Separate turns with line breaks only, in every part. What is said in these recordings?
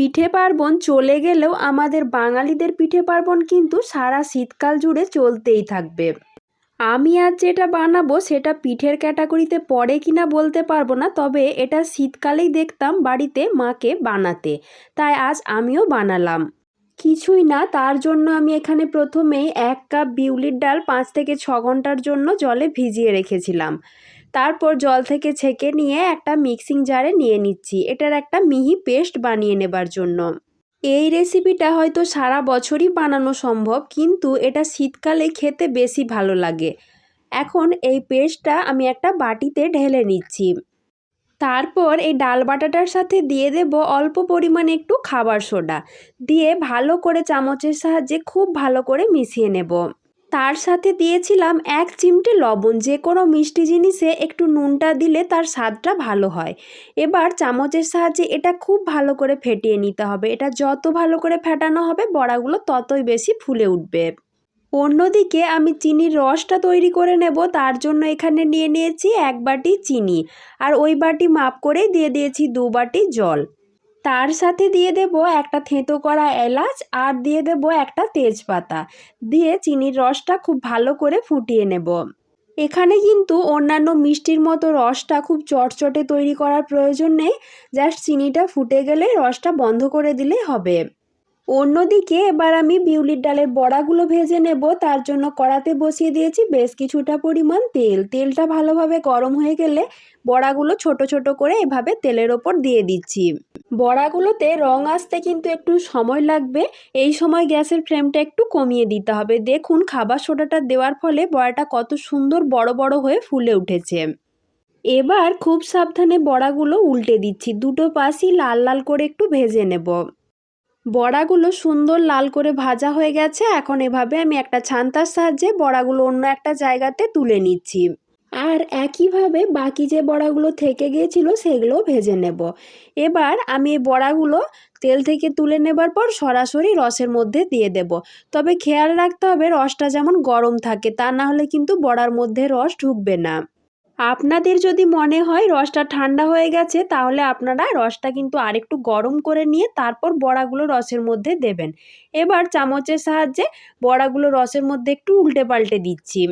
পিঠে পার্বণ চলে গেলেও আমাদের বাঙালিদের পিঠে পার্বণ কিন্তু সারা শীতকাল জুড়ে চলতেই থাকবে। আমি আজ যেটা বানাবো সেটা পিঠের ক্যাটাগরিতে পড়ে কিনা বলতে পারব না, তবে এটা শীতকালেই দেখতাম বাড়িতে মাকে বানাতে। তাই আজ আমিও বানালাম। কিছুই না, তার জন্য আমি এখানে প্রথমেই এক কাপ বিউলির ডাল পাঁচ থেকে ছ ঘণ্টার জন্য জলে ভিজিয়ে রেখেছিলাম। তারপর জল থেকে ছেঁকে নিয়ে একটা মিক্সিং জারে নিয়ে নিচ্ছি। এটার একটা মিহি পেস্ট বানিয়ে নেবার জন্য। এই রেসিপিটা হয়তো সারা বছরই বানানো সম্ভব, কিন্তু এটা শীতকালে খেতে বেশি ভালো লাগে। এখন এই পেস্টটা আমি একটা বাটিতে ঢেলে নিচ্ছি। তারপর এই ডাল বাটাটার সাথে দিয়ে দেব অল্প পরিমাণে একটু খাবার সোডা। দিয়ে ভালো করে চামচের সাহায্যে খুব ভালো করে মিশিয়ে নেব। তার সাথে দিয়েছিলাম এক চিমটে লবণ, যে কোনো মিষ্টি জিনিসে একটু নুনটা দিলে তার স্বাদটা ভালো হয়। এবার চামচের সাহায্যে এটা খুব ভালো করে ফেটিয়ে নিতে হবে। এটা যত ভালো করে ফেটানো হবে, বড়াগুলো ততই বেশি ফুলে উঠবে। অন্যদিকে আমি চিনির রসটা তৈরি করে নেব, তার জন্য এখানে নিয়ে নিয়েছি এক বাটি চিনি আর ওই বাটি মাপ করে দিয়ে দিয়েছি দু বাটি জল। তার সাথে দিয়ে দেব একটা থেঁতো করা এলাচ আর দিয়ে দেব একটা তেজপাতা। দিয়ে চিনির রসটা খুব ভালো করে ফুটিয়ে নেব। এখানে কিন্তু অন্যান্য মিষ্টির মতো রসটা খুব চটচটে তৈরি করার প্রয়োজন নেই, জাস্ট চিনিটা ফুটে গেলে রসটা বন্ধ করে দিলেই হবে। অন্যদিকে এবার আমি বিউলির ডালের বড়াগুলো ভেজে নেব, তার জন্য কড়াতে বসিয়ে দিয়েছি বেশ কিছুটা পরিমাণ তেল। তেলটা ভালোভাবে গরম হয়ে গেলে বড়াগুলো ছোট ছোট করে এভাবে তেলের ওপর দিয়ে দিচ্ছি। বড়াগুলোতে রং আসতে কিন্তু একটু সময় লাগবে, এই সময় গ্যাসের ফ্লেমটা একটু কমিয়ে দিতে হবে। দেখুন, খাবার সোডাটা দেওয়ার ফলে বড়াটা কত সুন্দর বড় বড় হয়ে ফুলে উঠেছে। এবার খুব সাবধানে বড়াগুলো উল্টে দিচ্ছি, দুটো পাশই লাল লাল করে একটু ভেজে নেব। বড়াগুলো সুন্দর লাল করে ভাজা হয়ে গেছে। এখন এভাবে আমি একটা ছান্তার সাহায্যে বড়াগুলো অন্য একটা জায়গাতে তুলে নিচ্ছি। আর একইভাবে বাকি যে বড়াগুলো থেকে গিয়েছিল সেগুলো ভেজে নেব। এবার আমি এই বড়াগুলো তেল থেকে তুলে নেবার পর সরাসরি রসের মধ্যে দিয়ে দেব। তবে খেয়াল রাখতে হবে রসটা যেমন গরম থাকে, তা না হলে কিন্তু বড়ার মধ্যে রস ঢুকবে না। আপনাদের যদি মনে হয় রসটা ঠান্ডা হয়ে গেছে, তাহলে আপনারা রসটা কিন্তু আরেকটু গরম করে নিয়ে তারপর বড়াগুলো রসের মধ্যে দেবেন। এবার চামচের সাহায্যে বড়াগুলো রসের মধ্যে একটু উল্টে পাল্টে দিচ্ছি।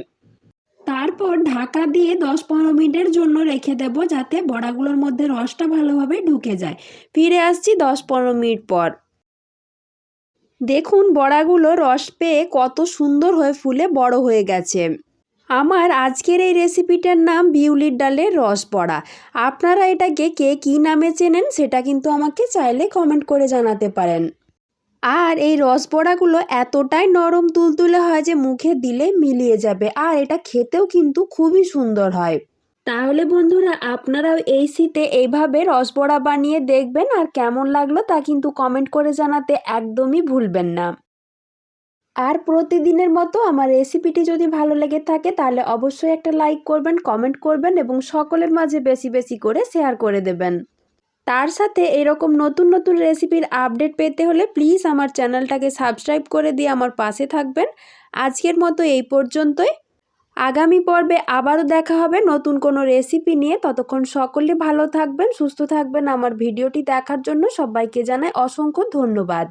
তারপর ঢাকা দিয়ে দশ পনেরো মিনিটের জন্য রেখে দেব যাতে বড়াগুলোর মধ্যে রসটা ভালোভাবে ঢুকে যায়। ফিরে আসছি দশ পনেরো মিনিট পর। দেখুন বড়াগুলো রস পেয়ে কত সুন্দর হয়ে ফুলে বড় হয়ে গেছে। আমার আজকের এই রেসিপিটার নাম বিউলির ডালের রস বড়া। আপনারা এটাকে কে কী নামে চেনেন সেটা কিন্তু আমাকে চাইলে কমেন্ট করে জানাতে পারেন। আর এই রস বড়াগুলো এতটাই নরম তুলতুলে হয় যে মুখে দিলে মিলিয়ে যাবে আর এটা খেতেও কিন্তু খুবই সুন্দর হয়। তাহলে বন্ধুরা আপনারাও এই শীতে এইভাবে রসবড়া বানিয়ে দেখবেন আর কেমন লাগল তা কিন্তু কমেন্ট করে জানাতে একদমই ভুলবেন না। আর প্রতিদিনের মতো আমার রেসিপিটি যদি ভালো লেগে থাকে, তাহলে অবশ্যই একটা লাইক করবেন কমেন্ট করবেন এবং সকলের মাঝে বেশি বেশি করে শেয়ার করে দেবেন। তার সাথে এরকম নতুন নতুন রেসিপির আপডেট পেতে হলে প্লিজ আমার চ্যানেলটাকে সাবস্ক্রাইব করে দিয়ে আমার পাশে থাকবেন। আজকের মতো এই পর্যন্তই। আগামী পর্বে আবারও দেখা হবে নতুন কোনো রেসিপি নিয়ে। ততক্ষণ সকলে ভালো থাকবেন, সুস্থ থাকবেন। আমার ভিডিওটি দেখার জন্য সবাইকে জানাই অসংখ্য ধন্যবাদ।